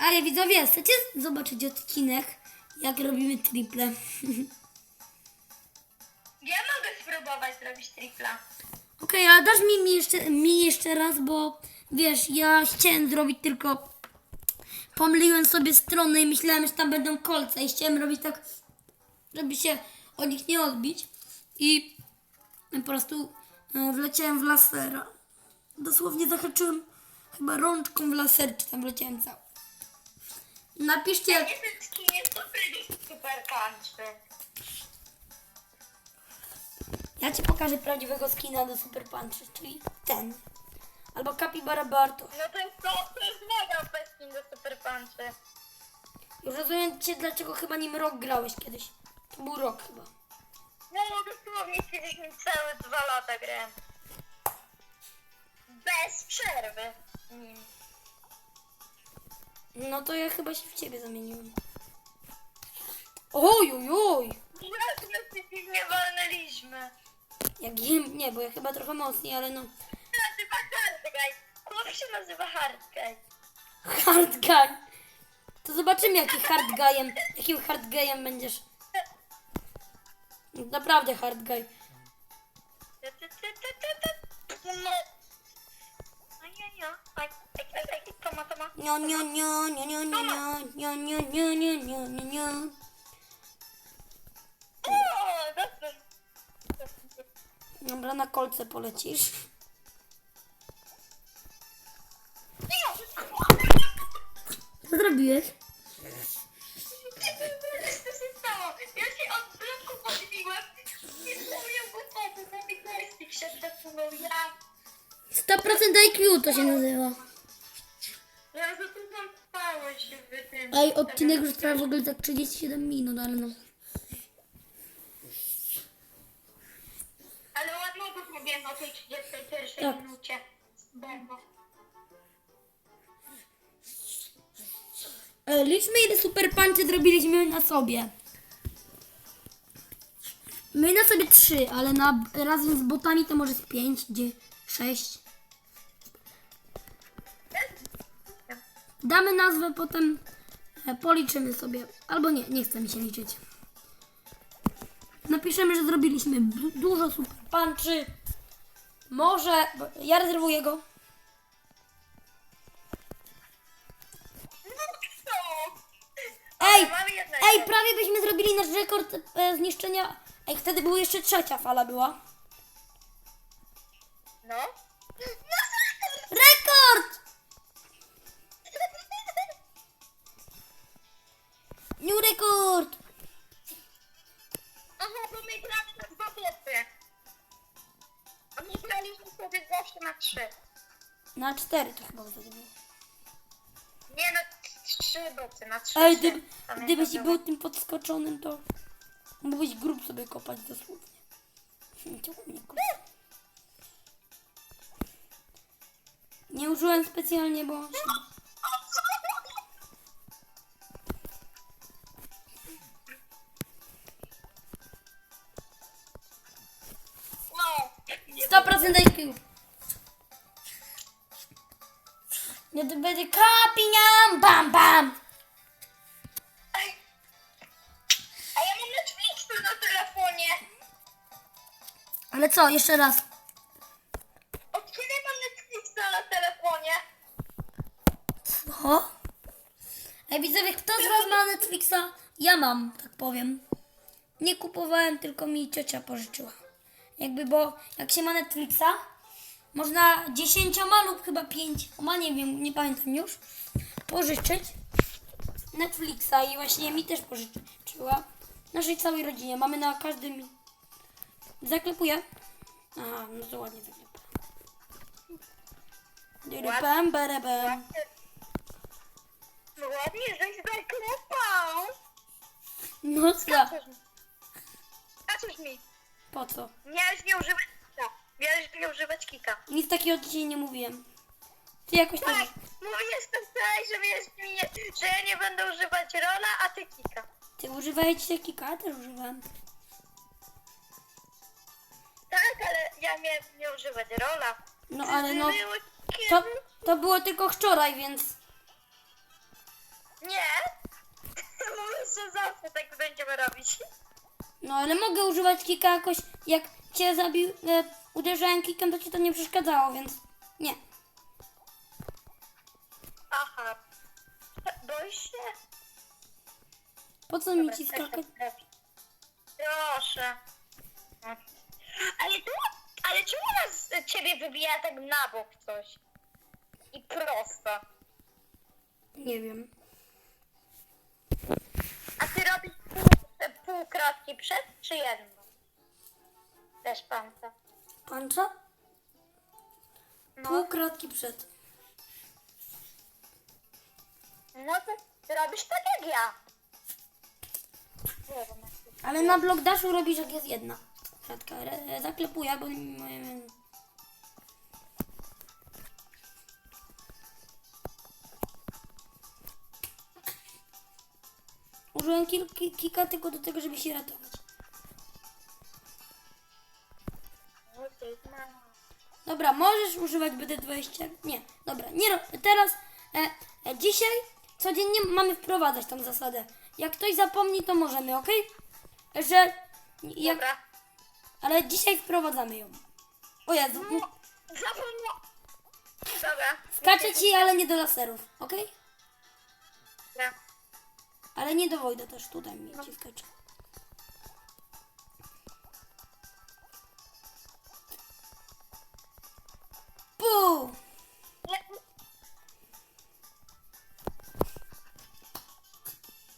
Ale widzowie, chcecie zobaczyć odcinek, jak robimy triple? Ja mogę spróbować zrobić tripla. Okej, ale dasz mi, mi, jeszcze, mi jeszcze raz, bo wiesz, ja chciałem zrobić tylko... Pomyliłem sobie stronę i myślałem, że tam będą kolce i chciałem robić tak, żeby się od nich nie odbić. I po prostu e, wleciałem w lasera. Dosłownie zahaczyłem chyba rączką w laser, czy tam wleciałem cały. Napiszcie, Nie jest dobry super punch. ja ci pokażę prawdziwego skina do Super Punchy, czyli ten. Albo Capybara Bartosz. No to jest, to, to jest mega skin do super punchy. Już rozumiem cię, dlaczego chyba nim rok grałeś kiedyś. To był rok chyba. No dosłownie kiedyś mi całe dwa lata grałem. Bez przerwy. nim. No to ja chyba się w ciebie zamieniłem. Oj, oj, oj. Jak my się nie walnęliśmy. Jak jem, nie, bo ja chyba trochę mocniej, ale no. To nazywa hard guy. Chłop się nazywa hard guy. Hard guy. To zobaczymy, jaki hard guyem, jakim hard guyem będziesz. Naprawdę hard guy. Ty, ty, ty, ty, ty, ty. No. Nio, nio, nio, nio, nio, nio, nio, nio, nio, nio, nio, nio, nio. Dobra, na kolce polecisz. Co zrobiłeś? Ja 100% IQ to się nazywa. Ja za to zampało się w tym. Ej, odcinek już trwa w ogóle tak 37 minut, ale no. Ale ładnego zrobiłem o tej 31 Tak. minucie. Bomba. E, liczmy ile super punchy zrobiliśmy na sobie. My na sobie 3, ale na, razem z botami to może z 5, gdzie 6. Damy nazwę, potem e, policzymy sobie. Albo nie, nie chce mi się liczyć. Napiszemy, że zrobiliśmy du- dużo super punchy. Może, ja rezerwuję go. Ej, ej, prawie byśmy zrobili nasz rekord e, zniszczenia. Ej, wtedy była jeszcze trzecia fala była. No? Rekord! New rekord! Aha, bo my gramy na dwa boty. A my graliśmy sobie zawsze na trzy. Na cztery to chyba wtedy było. Nie na trzy boty, na trzy. Trzy. gdyby, gdybyś był tym podskoczonym, to mógłbyś grób sobie kopać dosłownie. Nie użyłem specjalnie, bo... No. 100% IQ. Nie, to będzie kapiniam, bam, bam. A ja mam Netflixa na telefonie. Ale co, jeszcze raz. Od kiedy mam Netflixa na telefonie? Co? Ej, widzowie, kto z was ma Netflixa? Ja mam, tak powiem. Nie kupowałem, tylko mi ciocia pożyczyła. Jakby, bo jak się ma Netflixa, można dziesięcioma lub chyba pięcioma, nie wiem, nie pamiętam już, pożyczyć Netflixa i właśnie mi też pożyczyła. Naszej całej rodzinie. Mamy na każdym... Zaklepuję? Aha, no to ładnie zaklepuję. Bam, bam, No No co? Skaczesz mi. Skaczesz mi. Po co? Miałeś nie używać kika. Miałeś nie używać kika. Nic takiego dzisiaj nie mówiłem. Ty jakoś tak... Tak, mówiłeś tam wczoraj, że, miałeś mi nie, że ja nie będę używać rola, a ty kika. Ty używałeś dzisiaj kika, ja też używałem. Tak, ale ja miałem nie używać rola. No ale no... Było To, to było tylko wczoraj, więc... Nie. Mówię, że zawsze tak będziemy robić. No ale mogę używać kika jakoś, jak cię zabił, e, uderzałem kikiem, to ci to nie przeszkadzało, więc nie. Aha. Boisz się? Po co mi ci skakać? Proszę. Ale tu, ale czemu nas ciebie wybija tak na bok coś? I prosto. Nie wiem. A ty robisz pół, pół kratki przed, czy jedno? Też panca. Pancza? No. Pół kratki przed. No to ty robisz tak jak ja. Nie wiem, jak to- Ale na blok daszu robisz jak jest jedna kratka. Re- Zaklepuję, bo nie Użyłem kilki, kilka tylko do tego, żeby się ratować. No. Dobra, możesz używać BD20. Nie, dobra, nie teraz e, e, dzisiaj codziennie mamy wprowadzać tą zasadę. Jak ktoś zapomni, to możemy, ok? Że jak, Dobra. ale dzisiaj wprowadzamy ją. O Jezu, m- Zapomniałam. Dobra. skaczę ci, ale nie do laserów, ok? Dobra. Ale nie do Wojda też, tutaj mi! Nie.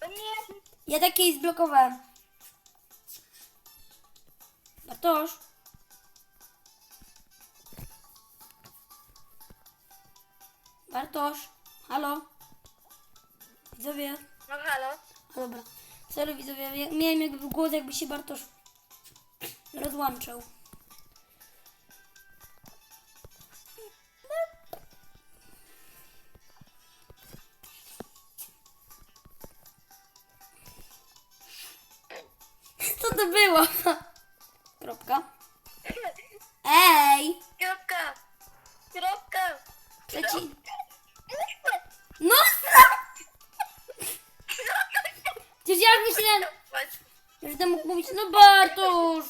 To nie. Ja takiej zblokowałem. Bartosz? Bartosz? Halo? Widzowie? No halo. A dobra. Sorry widzowie, miałem jakby głos jakby się Bartosz rozłączał. Co to było? Kropka. Ej! Kropka. Kropka. Przeci... Przecież ja już myślałem, to mógł mówić, no Bartosz,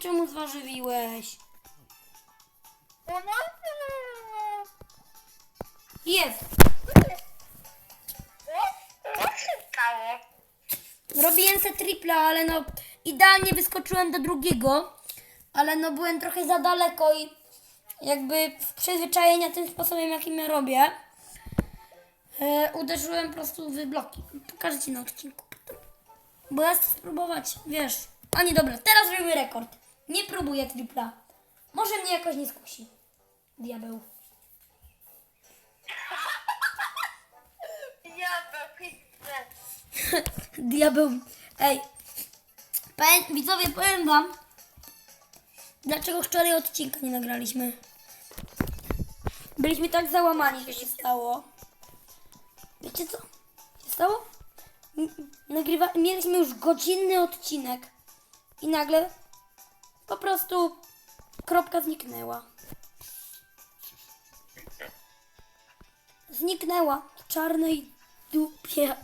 czemu zważywiłeś? No. Jest. Robiłem se tripla, ale no idealnie wyskoczyłem do drugiego, ale no byłem trochę za daleko i jakby w przyzwyczajenia tym sposobem, jakim ja robię, e, uderzyłem po prostu w bloki. Pokażę Ci na odcinku. Bo ja chcę spróbować, wiesz. A nie, dobra, teraz robimy rekord. Nie próbuję tripla. Może mnie jakoś nie skusi. Diabeł. Wypiszę. Diabeł. Ej. Powiem, widzowie, powiem wam, dlaczego wczoraj odcinka nie nagraliśmy. Byliśmy tak załamani, że się stało. Wiecie co? się stało? Nagrywa... Mieliśmy już godzinny odcinek i nagle po prostu kropka zniknęła. Zniknęła w czarnej dupie.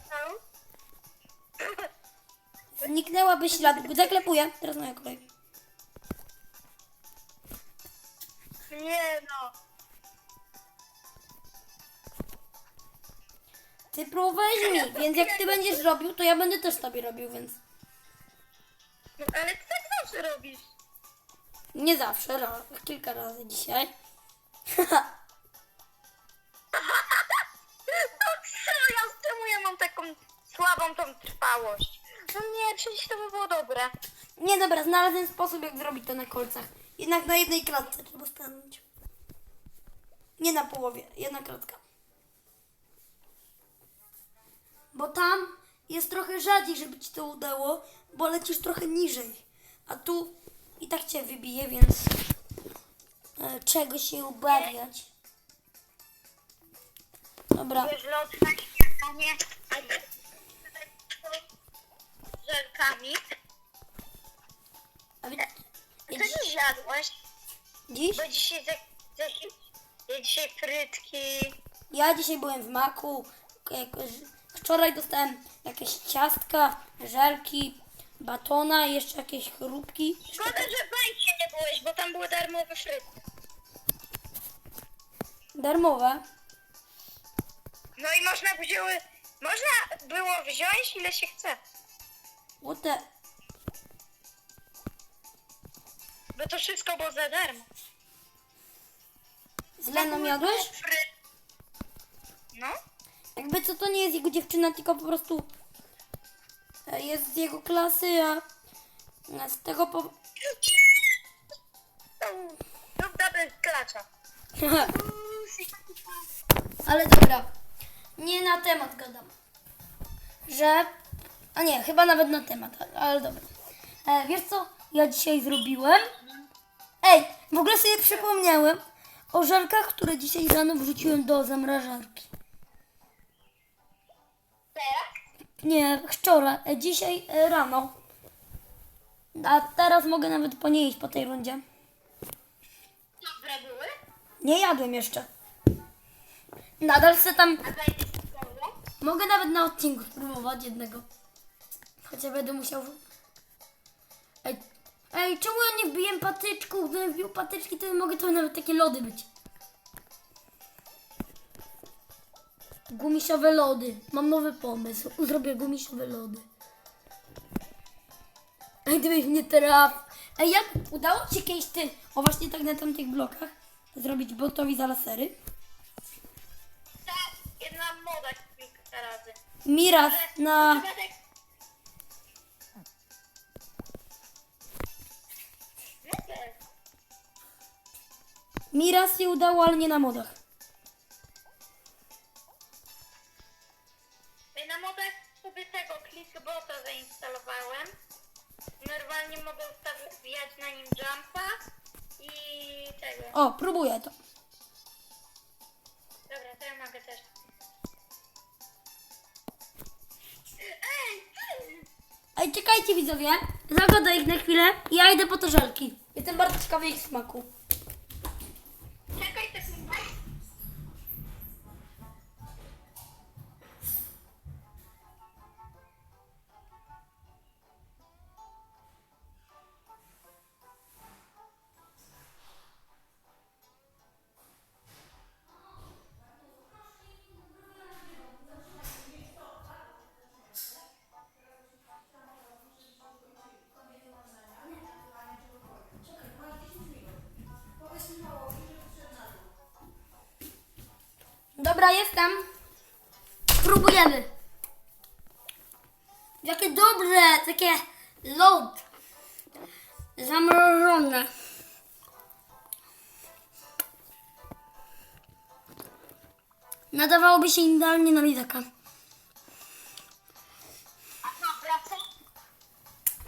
Zniknęła bez śladu. Zaklepuję. Teraz moja kolej. Nie no. Ty próbowałeś mi, więc jak ty będziesz robił, to ja będę też tobie robił, więc Ale ty tak zawsze robisz. nie zawsze, kilka razy dzisiaj. No co ja, czemu ja mam taką słabą tą trwałość? No nie, przecież to by było dobre. Nie dobra, znalazłem sposób jak zrobić to na kolcach. Jednak na jednej klatce trzeba stanąć. Nie na połowie, jedna kratka. Bo tam jest trochę rzadziej, żeby ci to udało, bo lecisz trochę niżej. A tu i tak cię wybije, więc e, czego się obawiać. Dobra, Wiesz, lot na a ty żelkami. a wi- Co dziś jadłeś? dziś? Bo dzisiaj za, za, ja dzisiaj frytki. Ja dzisiaj byłem w maku. Jakoś wczoraj dostałem jakieś ciastka, żelki, batona i jeszcze jakieś chrupki. Szkoda, że w nie byłeś, bo tam były darmowe frytki. Darmowe. No i można wzięły, można było wziąć ile się chce. What the... Bo to wszystko było za darmo. Z Leną jadłeś? Fry... No? Jakby co to nie jest jego dziewczyna, tylko po prostu e, jest z jego klasy, a z tego po... Lub double klacza. Ale dobra, nie na temat gadam. Że... A nie, chyba nawet na temat, ale- dobra. E, wiesz co ja dzisiaj zrobiłem? Ej, w ogóle sobie przypomniałem o żelkach, które dzisiaj rano wrzuciłem do zamrażarki. Nie, wczoraj, e, dzisiaj e, rano. A teraz mogę nawet po nie iść po tej rundzie. Dobre były? Nie jadłem jeszcze. Nadal se tam... Mogę nawet na odcinku spróbować jednego. Chociaż będę musiał... Ej, ej czemu ja nie wbiłem patyczków? Gdybym wbił patyczki, to mogę to nawet takie lody być. Gumisiowe lody. Mam nowy pomysł. Zrobię gumisiowe lody. Ej, gdybyś mnie trafił. Ej, jak udało Ci się kiedyś ty, o właśnie tak na tamtych blokach, zrobić botowi za lasery? Tak, jedna moda kilka razy. Miraz na... Przypadek... No tak. Mi raz się udało, ale nie na modach. mal gucken. Dobra, jestem. Próbujemy. Jakie dobre, takie lod. Zamrożone. Nadawałoby się idealnie na. Dobra, co?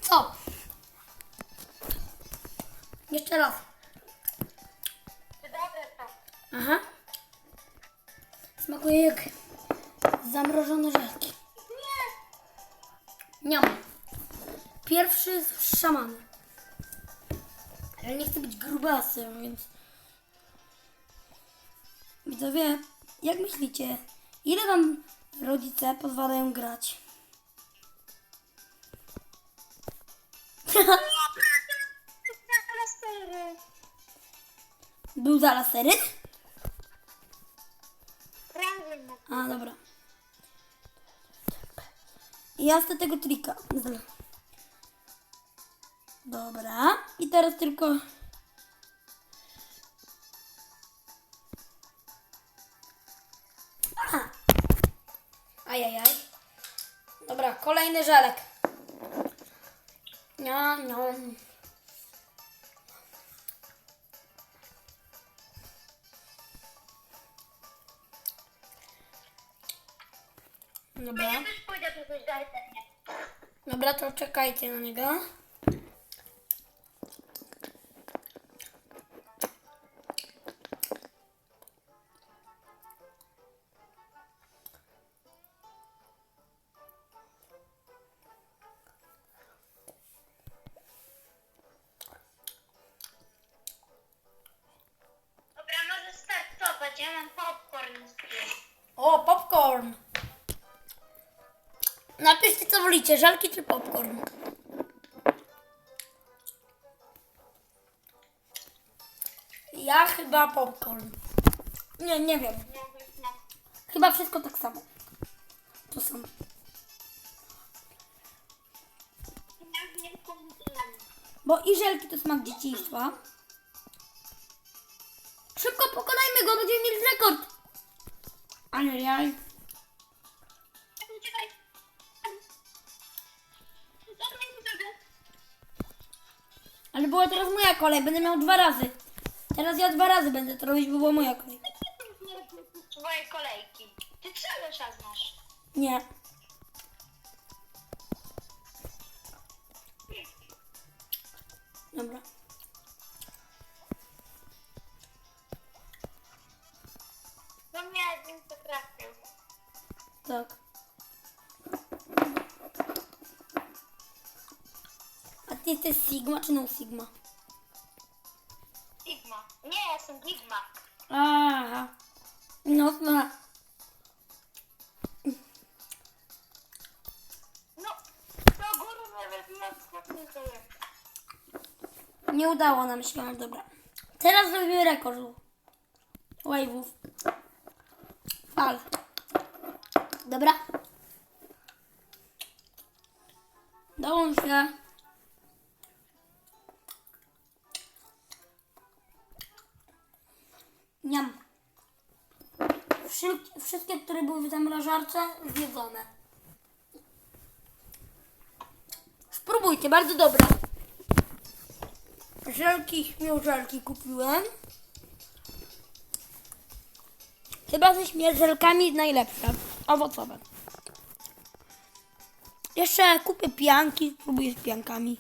Co? Jeszcze raz. Dobre to. Aha. Smakuje jak zamrożone żelki. Nie! Niam. Pierwszy z szamana. Ale nie chcę być grubasem, więc... Widzowie, jak myślicie, ile wam rodzice pozwalają grać? Był za lasery? Prawie A, dobra. Ja z tego trika. Dobra. I teraz tylko... Aha. Ajajaj. Dobra, kolejny żelek. Niam, niam. Dobra, to czekajcie na niego. Dobra, może startować. Ja mam popcorn. O, popcorn! Napiszcie co wolicie, żelki czy popcorn. Ja chyba popcorn. Nie, nie wiem. Chyba wszystko tak samo. To samo. Bo i żelki to smak dzieciństwa. Szybko pokonajmy go, będziemy mieli rekord. Ajajaj. Czekaj. Teraz moja kolej, będę miał dwa razy. Teraz ja dwa razy będę to robić, bo była moja kolej. Twoje kolejki. Ty Challenge'a znasz. Nie. Dobra. No mnie jeden to trafił. Tak. A ty jesteś Sigma czy no? Sigma. Jestem Sigma. Aha. No, no. No, do góry nawet nie skakuje. Nie udało nam się, ale dobra. Teraz zrobimy rekord. Wave'ów. Fal. Dobra. Dołącz się. Niam. Wszy- Wszystkie, które były w zamrażarce, zjedzone. Spróbujcie, bardzo dobre. Żelki, śmieżelki kupiłem. Chyba ze śmierzelkami najlepsze. Owocowe. Jeszcze kupię pianki, spróbuję z piankami.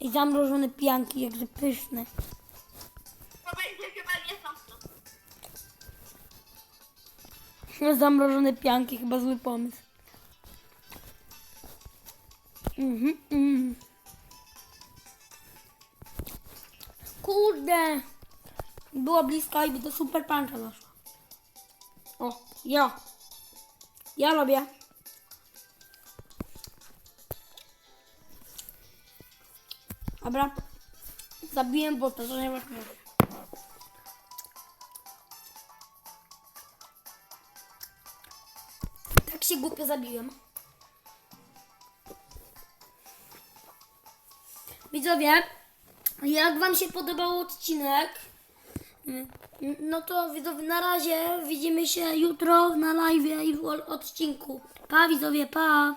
I zamrożone pianki, jakże pyszne. Zamrożone pianki, chyba zły pomysł. Mhm, mhm. Kurde. Była blisko i by super puncha doszła. O, ja. Ja robię. Dobra. Zabiłem bota, to nieważne. Tak się głupio zabiłem. Widzowie, jak Wam się podobał odcinek, mm, no to widzowie, na razie widzimy się jutro na live i w odcinku. Pa widzowie, pa!